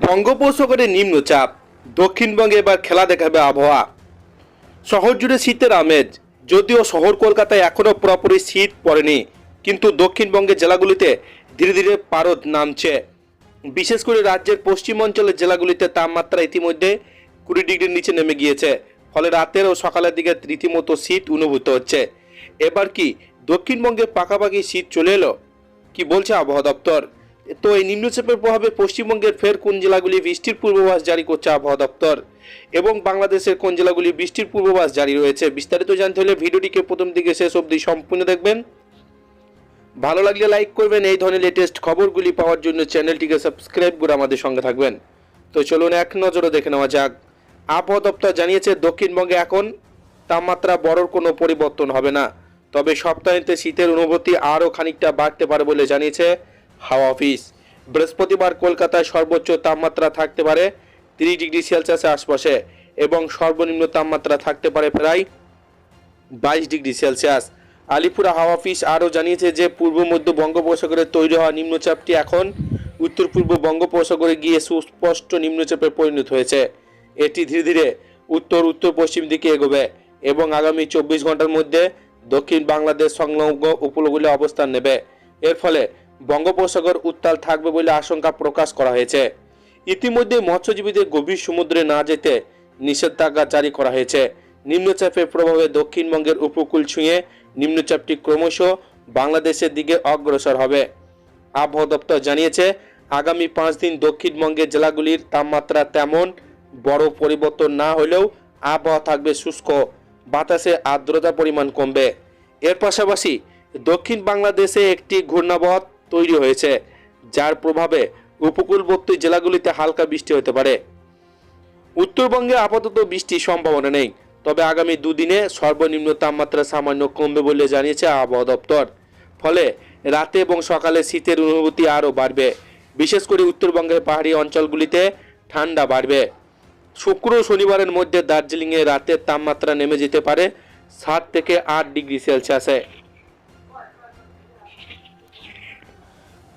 বঙ্গোপসাগরে নিম্নচাপ দক্ষিণবঙ্গে এবার খেলা দেখাবে আবহাওয়া। শহর জুড়ে শীতের আমেজ। যদিও শহর কলকাতায় এখনও পুরোপুরি শীত পড়েনি, কিন্তু দক্ষিণবঙ্গের জেলাগুলিতে ধীরে ধীরে পারদ নামছে। বিশেষ করে রাজ্যের পশ্চিম অঞ্চলের জেলাগুলিতে তাপমাত্রা ইতিমধ্যে কুড়ি ডিগ্রির নিচে নেমে গিয়েছে, ফলে রাতের ও সকালের দিকে রীতিমতো শীত অনুভূত হচ্ছে। এবার কি দক্ষিণবঙ্গে পাকাপাকি শীত চলে এলো? কি বলছে আবহাওয়া দপ্তর? তো এই নিম্নচাপের প্রভাবে পশ্চিমবঙ্গের ফের কোন জেলাগুলি বৃষ্টির পূর্বাভাস জারি করছে আবহাওয়া দপ্তর এবং বাংলাদেশের কোন জেলাগুলি বৃষ্টির পূর্বাভাস জারি রয়েছে বিস্তারিত জানতে হলে ভিডিওটিকে প্রথম দিকে শেষ অবধি সম্পূর্ণ দেখবেন। ভালো লাগলে লাইক করবেন, এই ধরনের লেটেস্ট খবরগুলি পাওয়ার জন্য চ্যানেলটিকে সাবস্ক্রাইব করে আমাদের সঙ্গে থাকবেন। তো চলুন এক নজরে দেখে নেওয়া যাক। আবহাওয়া দপ্তর জানিয়েছে, দক্ষিণবঙ্গে এখন তাপমাত্রা বড়র কোনো পরিবর্তন হবে না। তবে সপ্তাহান্তে শীতের অনুভূতি আরও খানিকটা বাড়তে পারে বলে জানিয়েছে হাওয়া অফিস। বৃহস্পতিবার কলকাতায় সর্বোচ্চ তাপমাত্রা থাকতে পারে তিরিশ ডিগ্রি সেলসিয়াসের আশপাশে এবং সর্বনিম্ন তাপমাত্রা থাকতে পারে প্রায় বাইশ ডিগ্রি সেলসিয়াস। আলিপুর হাওয়া অফিস আরও জানিয়েছে যে পূর্ব মধ্য বঙ্গোপসাগরে তৈরি হওয়া নিম্নচাপটি এখন উত্তর পূর্ব বঙ্গোপসাগরে গিয়ে সুস্পষ্ট নিম্নচাপে পরিণত হয়েছে। এটি ধীরে ধীরে উত্তর উত্তর, পশ্চিম দিকে এগোবে এবং আগামী চব্বিশ ঘণ্টার মধ্যে দক্ষিণ বাংলাদেশ সংলগ্ন উপকূলে অবস্থান নেবে। এর ফলে বঙ্গোপসাগর উত্তাল থাকবে বলে আশঙ্কা প্রকাশ করা হয়েছে। ইতিমধ্যে মৎস্যজীবীদের গভীর সমুদ্রে না যেতে নিষেধাজ্ঞা জারি করা হয়েছে। নিম্নচাপের প্রভাবে দক্ষিণবঙ্গের উপকূল ছুঁয়ে নিম্নচাপটি ক্রমশ বাংলাদেশের দিকে অগ্রসর হবে। আবহাওয়া দপ্তর জানিয়েছে, আগামী পাঁচ দিন দক্ষিণবঙ্গের জেলাগুলির তাপমাত্রা তেমন বড় পরিবর্তন না হলেও আবহাওয়া থাকবে শুষ্ক, বাতাসে আর্দ্রতা পরিমাণ কমবে। এর পাশাপাশি দক্ষিণ বাংলাদেশে একটি ঘূর্ণাবহর তৈরি হয়েছে, যার প্রভাবে উপকূলবর্তী জেলাগুলিতে হালকা বৃষ্টি হতে পারে। উত্তরবঙ্গে আপাতত বৃষ্টির সম্ভাবনা নেই, তবে আগামী দুদিনে সর্বনিম্ন তাপমাত্রা সামান্য কমবে বলে জানিয়েছে আবহাওয়া দপ্তর। ফলে রাতে এবং সকালে শীতের অনুভূতি আরও বাড়বে। বিশেষ করে উত্তরবঙ্গের পাহাড়ি অঞ্চলগুলিতে ঠান্ডা বাড়বে। শুক্র শনিবারের মধ্যে দার্জিলিংয়ে রাতের তাপমাত্রা নেমে যেতে পারে সাত থেকে আট ডিগ্রি সেলসিয়াসে।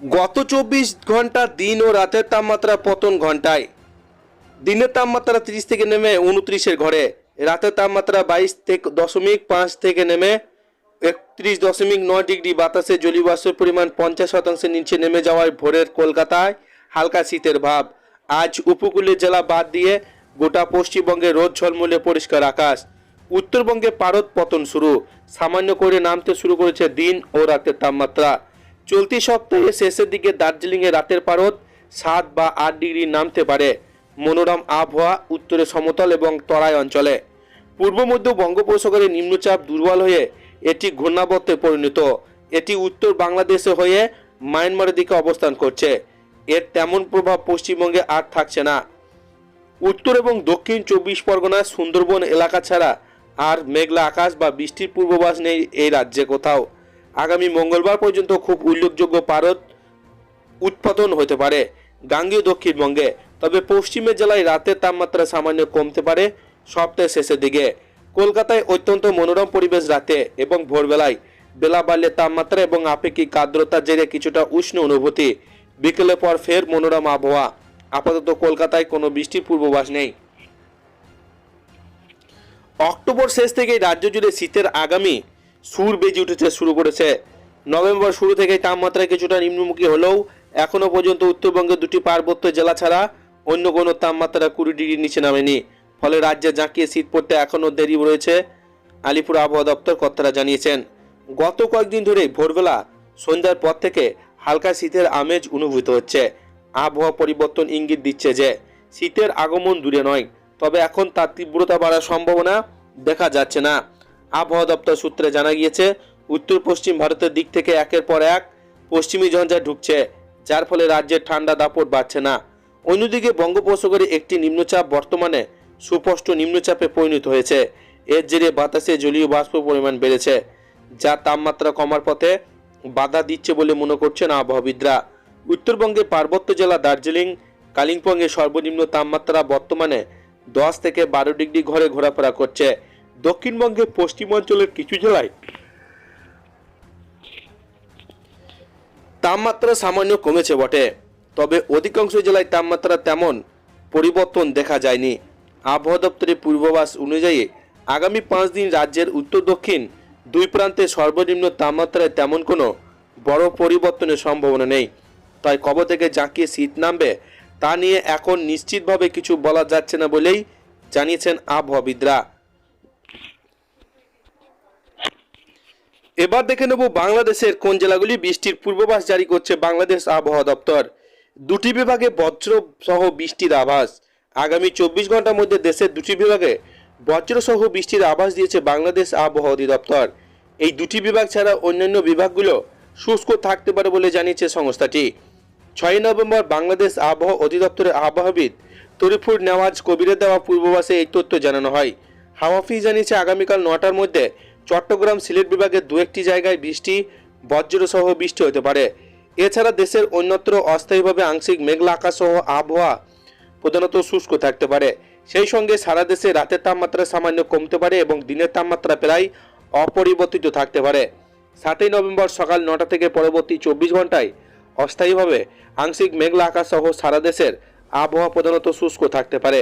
গত চব্বিশ ঘণ্টা দিন ও রাতের তাপমাত্রা পতন ঘন্টায়। দিনের তাপমাত্রা তিরিশ থেকে নেমে উনত্রিশের ঘরে। রাতের তাপমাত্রা বাইশ থেকে দশমিক পাঁচ থেকে নেমে একত্রিশ দশমিক নয় ডিগ্রি বাতাসে জলীয়বাষ্পের পরিমাণ পঞ্চাশ শতাংশের নিচে নেমে যাওয়ায় ভোরের কলকাতায় হালকা শীতের ভাব। আজ উপকূলের জেলা বাদ দিয়ে গোটা পশ্চিমবঙ্গে রোদ ঝলমলে পরিষ্কার আকাশ। উত্তরবঙ্গে পারদ পতন শুরু। সামান্য করে নামতে শুরু করেছে দিন ও রাতের তাপমাত্রা। চলতি সপ্তাহে শেষের দিকে দার্জিলিংয়ে রাতের পারদ সাত বা আট ডিগ্রি নামতে পারে মনোরম আবহাওয়া, উত্তরে সমতল এবং তরাই অঞ্চলে। পূর্ব মধ্য বঙ্গোপসাগরে নিম্নচাপ দুর্বল হয়ে এটি ঘূর্ণাবর্তে পরিণত। এটি উত্তর বাংলাদেশে হয়ে মায়ানমারের দিকে অবস্থান করছে। এর তেমন প্রভাব পশ্চিমবঙ্গে আর থাকছে না। উত্তর এবং দক্ষিণ চব্বিশ পরগনা, সুন্দরবন এলাকা ছাড়া আর মেঘলা আকাশ বা বৃষ্টির পূর্বাভাস নেই এই রাজ্যে কোথাও। আগামী মঙ্গলবার পর্যন্ত খুব উল্লেখযোগ্য পারদ উৎপাদন হতে পারে গাঙ্গীয় দক্ষিণবঙ্গে। তবে পশ্চিমের জেলায় রাতের তাপমাত্রা সামান্য কমতে পারে সপ্তাহের শেষের দিকে। কলকাতায় অত্যন্ত মনোরম পরিবেশ রাতে এবং ভোরবেলায়। বেলা বাড়লে তাপমাত্রা এবং আপেক্ষিক আর্দ্রতার জেরে কিছুটা উষ্ণ অনুভূতি। বিকেলের পর ফের মনোরম আবহাওয়া। আপাতত কলকাতায় কোনো বৃষ্টির পূর্বাভাস নেই। অক্টোবর শেষ থেকেই রাজ্য জুড়ে শীতের আগামী সুর বেজে উঠেছে, শুরু করেছে। নভেম্বর শুরু থেকেই তাপমাত্রা কিছুটা নিম্নমুখী হলেও এখনও পর্যন্ত উত্তরবঙ্গের দুটি পার্বত্য জেলা ছাড়া অন্য কোনো তাপমাত্রা কুড়ি ডিগ্রির নিচে নামেনি। ফলে রাজ্যে জাঁকিয়ে শীত পড়তে এখনও দেরি রয়েছে, আলিপুর আবহাওয়া দপ্তর কর্তারা জানিয়েছেন। গত কয়েকদিন ধরে ভোরবেলা, সন্ধ্যার পর থেকে হালকা শীতের আমেজ অনুভূত হচ্ছে। আবহাওয়া পরিবর্তন ইঙ্গিত দিচ্ছে যে, শীতের আগমন দূরে নয়, তবে এখন তার তীব্রতা বাড়ার সম্ভাবনা দেখা যাচ্ছে না। আবহাওয়া দপ্তর সূত্রে জানা গিয়েছে, উত্তর পশ্চিম ভারতের দিক থেকে একের পর এক পশ্চিমী ঝঞ্ঝা ঢুকছে, যার ফলে রাজ্যের ঠান্ডা দাপট বাড়ছে না। অন্যদিকে বঙ্গোপসাগরে একটি নিম্নচাপ বর্তমানে সুস্পষ্ট নিম্নচাপে পরিণত হয়েছে। এর জেরে বাতাসে জলীয় বাষ্প পরিমাণ বেড়েছে, যা তাপমাত্রা কমার পথে বাধা দিচ্ছে বলে মনে করছেন আবহাওয়াবিদরা। উত্তরবঙ্গে পার্বত্য জেলা দার্জিলিং, কালিম্পংয়ে সর্বনিম্ন তাপমাত্রা বর্তমানে দশ থেকে বারো ডিগ্রি ঘরে ঘোরাফেরা করছে। দক্ষিণবঙ্গের পশ্চিমাঞ্চলের কিছু জেলায় তাপমাত্রা সামান্য কমেছে বটে। তবে অধিকাংশ জেলায় তাপমাত্রা তেমন পরিবর্তন দেখা যায়নি। আবহাওয়া দপ্তরের পূর্বাভাস অনুযায়ী আগামী পাঁচ দিন রাজ্যের উত্তর দক্ষিণ দুই প্রান্তে সর্বনিম্ন তাপমাত্রায় তেমন কোনো বড় পরিবর্তনের সম্ভাবনা নেই। তাই কবে থেকে জাঁকিয়ে শীত নামবে তা নিয়ে এখন নিশ্চিতভাবে কিছু বলা যাচ্ছে না বলেই জানিয়েছেন আবহাওয়াবিদরা। এবার দেখে নেব বাংলাদেশের কোন জেলাগুলি বৃষ্টির পূর্বাভাস জারি করছে বাংলাদেশ আবহাওয়া দপ্তর। দুটি বিভাগে বজ্র সহ বৃষ্টির আভাস। আগামী চব্বিশ ঘণ্টার মধ্যে দেশের দুটি বিভাগে বজ্র সহ বৃষ্টির আভাস দিয়েছে বাংলাদেশ আবহাওয়া অধিদপ্তর। এই দুটি বিভাগ ছাড়া অন্যান্য বিভাগগুলো শুষ্ক থাকতে পারে বলে জানিয়েছে সংস্থাটি। ছয় নভেম্বর বাংলাদেশ আবহাওয়া অধিদপ্তরের আবহাওয়াবিদ তরিফুর নেওয়াজ কবিরের দেওয়া পূর্বাভাসে এই তথ্য জানানো হয়। হাওয়া অফিস জানিয়েছে, আগামীকাল নটার মধ্যে চট্টগ্রাম সিলেট বিভাগের দু একটি জায়গায় বৃষ্টি, বজ্রসহ বৃষ্টি হতে পারে। এছাড়া দেশের অন্যত্র অস্থায়ীভাবে আংশিক মেঘলা আকাশ সহ আবহাওয়া প্রধানত শুষ্ক থাকতে পারে। সেই সঙ্গে সারা দেশে রাতের তাপমাত্রা সামান্য কমতে পারে এবং দিনের তাপমাত্রা প্রায় অপরিবর্তিত থাকতে পারে। সাতই নভেম্বর সকাল নটা থেকে পরবর্তী চব্বিশ ঘন্টায় অস্থায়ীভাবে আংশিক মেঘলা আকাশ সহ সারা দেশের আবহাওয়া প্রধানত শুষ্ক থাকতে পারে।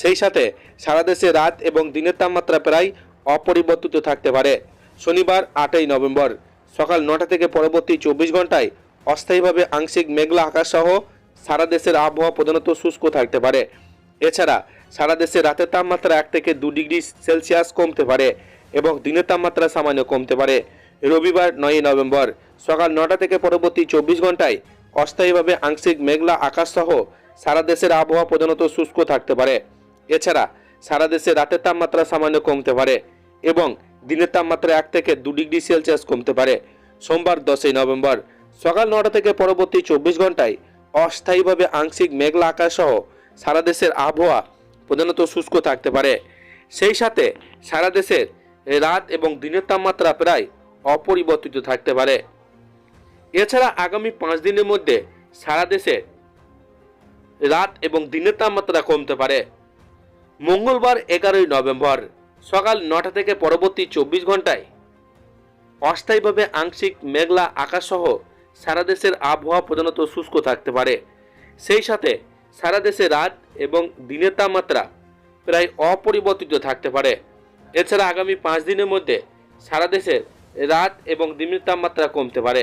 সেই সাথে সারা দেশে রাত এবং দিনের তাপমাত্রা প্রায় অপরিবর্তিত থাকতে পারে। শনিবার, আটই নভেম্বর। সকাল নটা থেকে পরবর্তী চব্বিশ ঘন্টায় অস্থায়ীভাবে আংশিক মেঘলা আকাশ সহ সারা দেশের আবহাওয়া প্রধানত শুষ্ক থাকতে পারে। এছাড়া সারা দেশে রাতের তাপমাত্রা এক থেকে দু ডিগ্রি সেলসিয়াস কমতে পারে এবং দিনের তাপমাত্রা সামান্য কমতে পারে। রবিবার, নয়ই নভেম্বর। সকাল নটা থেকে পরবর্তী চব্বিশ ঘন্টায় অস্থায়ীভাবে আংশিক মেঘলা আকাশ সহ সারা দেশের আবহাওয়া প্রধানত শুষ্ক থাকতে পারে। এছাড়া সারা দেশে রাতের তাপমাত্রা সামান্য কমতে পারে। এবং দিনের তাপমাত্রা এক থেকে দু ডিগ্রি সেলসিয়াস কমতে পারে। সোমবার দশই নভেম্বর, সকাল নটা থেকে পরবর্তী চব্বিশ ঘন্টায় অস্থায়ীভাবে আংশিক মেঘলা আকাশ সহ সারা দেশের আবহাওয়া প্রধানত শুষ্ক থাকতে পারে। সেই সাথে সারা দেশের রাত এবং দিনের তাপমাত্রা প্রায় অপরিবর্তিত থাকতে পারে। এছাড়া আগামী পাঁচ দিনের মধ্যে সারা দেশে রাত এবং দিনের তাপমাত্রা কমতে পারে। মঙ্গলবার এগারোই নভেম্বর সকাল নটা থেকে পরবর্তী চব্বিশ ঘন্টায় অস্থায়ীভাবে আংশিক মেঘলা আকাশসহ সারা দেশের আবহাওয়া প্রধানত শুষ্ক থাকতে পারে। সেই সাথে সারা দেশে রাত এবং দিনের তাপমাত্রা প্রায় অপরিবর্তিত থাকতে পারে। এছাড়া আগামী পাঁচ দিনের মধ্যে সারা দেশের রাত এবং দিনের তাপমাত্রা কমতে পারে।